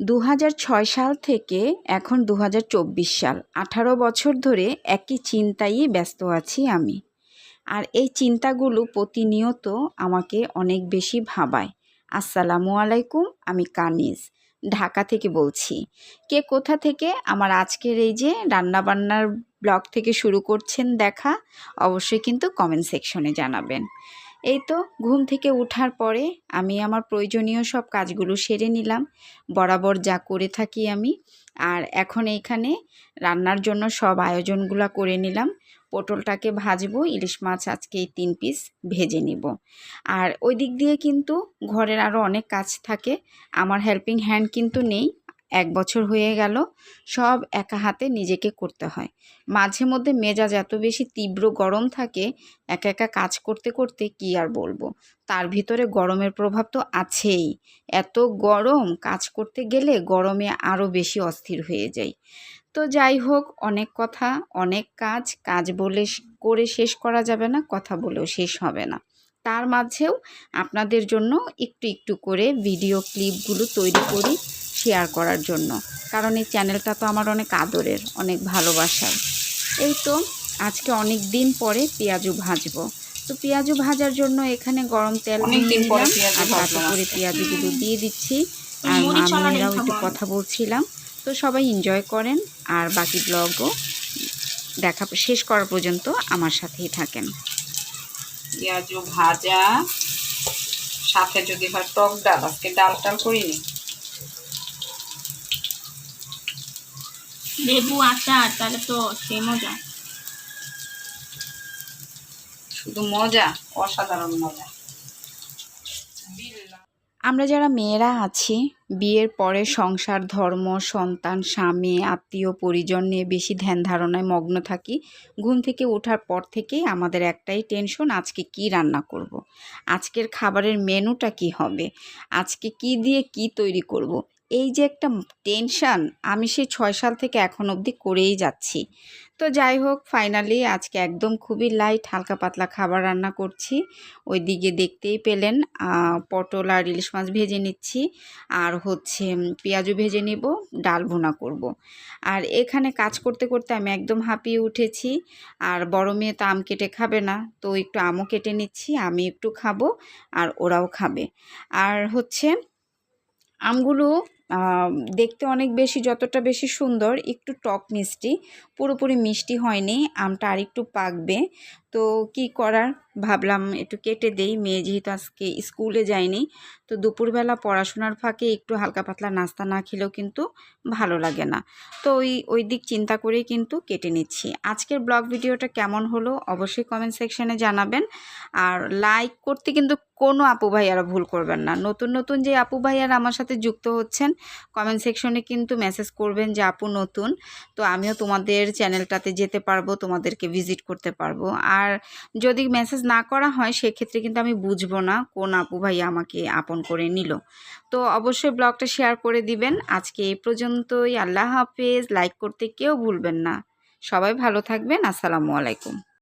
দু হাজার ছয় সাল থেকে এখন দু হাজার চব্বিশ সাল। আঠারো বছর ধরে একই চিন্তায়ই ব্যস্ত আছি আমি। আর এই চিন্তাগুলো প্রতিনিয়ত আমাকে অনেক বেশি ভাবায়। আসসালামু আলাইকুম, আমি কানিজ, ঢাকা থেকে বলছি। কে কোথা থেকে? আমার আজকের এই যে রান্নাবান্নার ব্লগ থেকে শুরু করছেন দেখা, অবশ্যই কিন্তু কমেন্ট সেকশনে জানাবেন। এই তো ঘুম থেকে ওঠার পরে আমি আমার প্রয়োজনীয় সব কাজগুলো সেরে নিলাম। বরাবর যা করে থাকি আমি। আর এখন এইখানে রান্নার জন্য সব আয়োজনগুলো করে নিলাম। পটলটাকে ভাজবো, ইলিশ মাছ আজকে তিন পিস ভেজে নিব। আর ওই দিক দিয়ে কিন্তু ঘরের আরও অনেক কাজ থাকে। আমার হেল্পিং হ্যান্ড কিন্তু নেই। এক বছর হয়ে গেল, সব একা হাতে নিজেকে করতে হয়। মাঝে মধ্যে মেজাজ এত বেশি তীব্র গরম থাকে, একা একা কাজ করতে করতে কি আর বলব? তার ভিতরে গরমের প্রভাব তো আছেই। এত গরম, কাজ করতে গেলে গরমে আরও বেশি অস্থির হয়ে যাই। তো যাই হোক, অনেক কথা, অনেক কাজ কাজ বলে করে শেষ করা যাবে না, কথা বলেও শেষ হবে না। তার মাঝেও আপনাদের জন্য একটু একটু করে ভিডিও ক্লিপগুলো তৈরি করি। শেয়ার করার জন্য। কারণ এই চ্যানেলটা তো আমার অনেক আদরের অনেক ভালোবাসার। এই তো আজকে অনেক দিন পরে পেঁয়াজু ভাজবো। তো পেঁয়াজু ভাজার জন্য এখানে গরম তেল নিলাম পেঁয়াজু আর তাতে করে। পেঁয়াজুগুলো দিয়ে দিচ্ছি। আর মামিরাও একটু কথা বলছিলাম। তো সবাই এনজয় করেন আর বাকি ব্লগও দেখা শেষ করা পর্যন্ত আমার সাথেই থাকেন। পেঁয়াজু ভাজা সাথে যদি হয় টক ডাল আজকে ডাল টাল করিনি? লেবু আচার তাহলে তো সেই মজা শুধু মজা অসাধারণ মজা আমরা যারা মেয়েরা আছি বিয়ের পরে সংসার ধর্ম সন্তান স্বামী আত্মীয় পরিজন নিয়ে বেশি ধ্যান ধারণায় মগ্ন থাকি ঘুম থেকে ওঠার পর থেকেই আমাদের একটাই টেনশন আজকে কি রান্না করব। আজকের খাবারের মেনুটা কি হবে আজকে কি দিয়ে কি তৈরি করব। এই যে একটা টেনশান, আমি সেই ছয় সাল থেকে এখন অবধি করেই যাচ্ছি। তো যাই হোক ফাইনালি আজকে একদম খুবই লাইট হালকা পাতলা খাবার রান্না করছি। ওই দিকে দেখতেই পেলেন পটল আর ইলিশ মাছ ভেজে নিচ্ছি। আর হচ্ছে পেঁয়াজও ভেজে নিব, ডাল ভুনা করব। আর এখানে কাজ করতে করতে আমি একদম হাঁপিয়ে উঠেছি। আর বড় মেয়ে তো আম কেটে খাবে না, তো একটু আমও কেটে নিচ্ছি, আমি একটু খাব আর ওরাও খাবে। আর হচ্ছে, আমগুলো দেখতে অনেক বেশি, যতটা বেশি সুন্দর, একটু টক মিষ্টি, পুরোপুরি মিষ্টি হয়নি, আমটা আর একটু পাকবে। তো কি করার? ভাবলাম একটু কেটে দেই। মেয়ে যেহেতু আজকে স্কুলে যায়নি, তো দুপুরবেলা পড়াশোনার ফাঁকে একটু হালকা পাতলা নাস্তা না খেলেও কিন্তু ভালো লাগে না। তো ওই ওই দিক চিন্তা করেই কিন্তু কেটে নিচ্ছি। আজকের ব্লগ ভিডিওটা কেমন হলো অবশ্যই কমেন্ট সেকশনে জানাবেন। আর লাইক করতে কিন্তু কোনো আপু ভাইয়ারা ভুল করবেন না। নতুন নতুন যে আপু ভাইয়ারা আমার সাথে যুক্ত হচ্ছেন কমেন্ট সেকশনে কিন্তু মেসেজ করবেন যে, আপু নতুন, তো আমিও তোমাদের চ্যানেলটাতে যেতে পারব, তোমাদেরকে ভিজিট করতে পারব। আর যদি মেসেজ না করা হয়, সেক্ষেত্রে কিন্তু আমি বুঝব না কোন আপু ভাই আমাকে আপন করে নিল। তো অবশ্যই ব্লগটা শেয়ার করে দিবেন। আজকে এই পর্যন্তই। আল্লাহ হাফেজ। লাইক করতে কেউ ভুলবেন না। সবাই ভালো থাকবেন। আসসালামু আলাইকুম।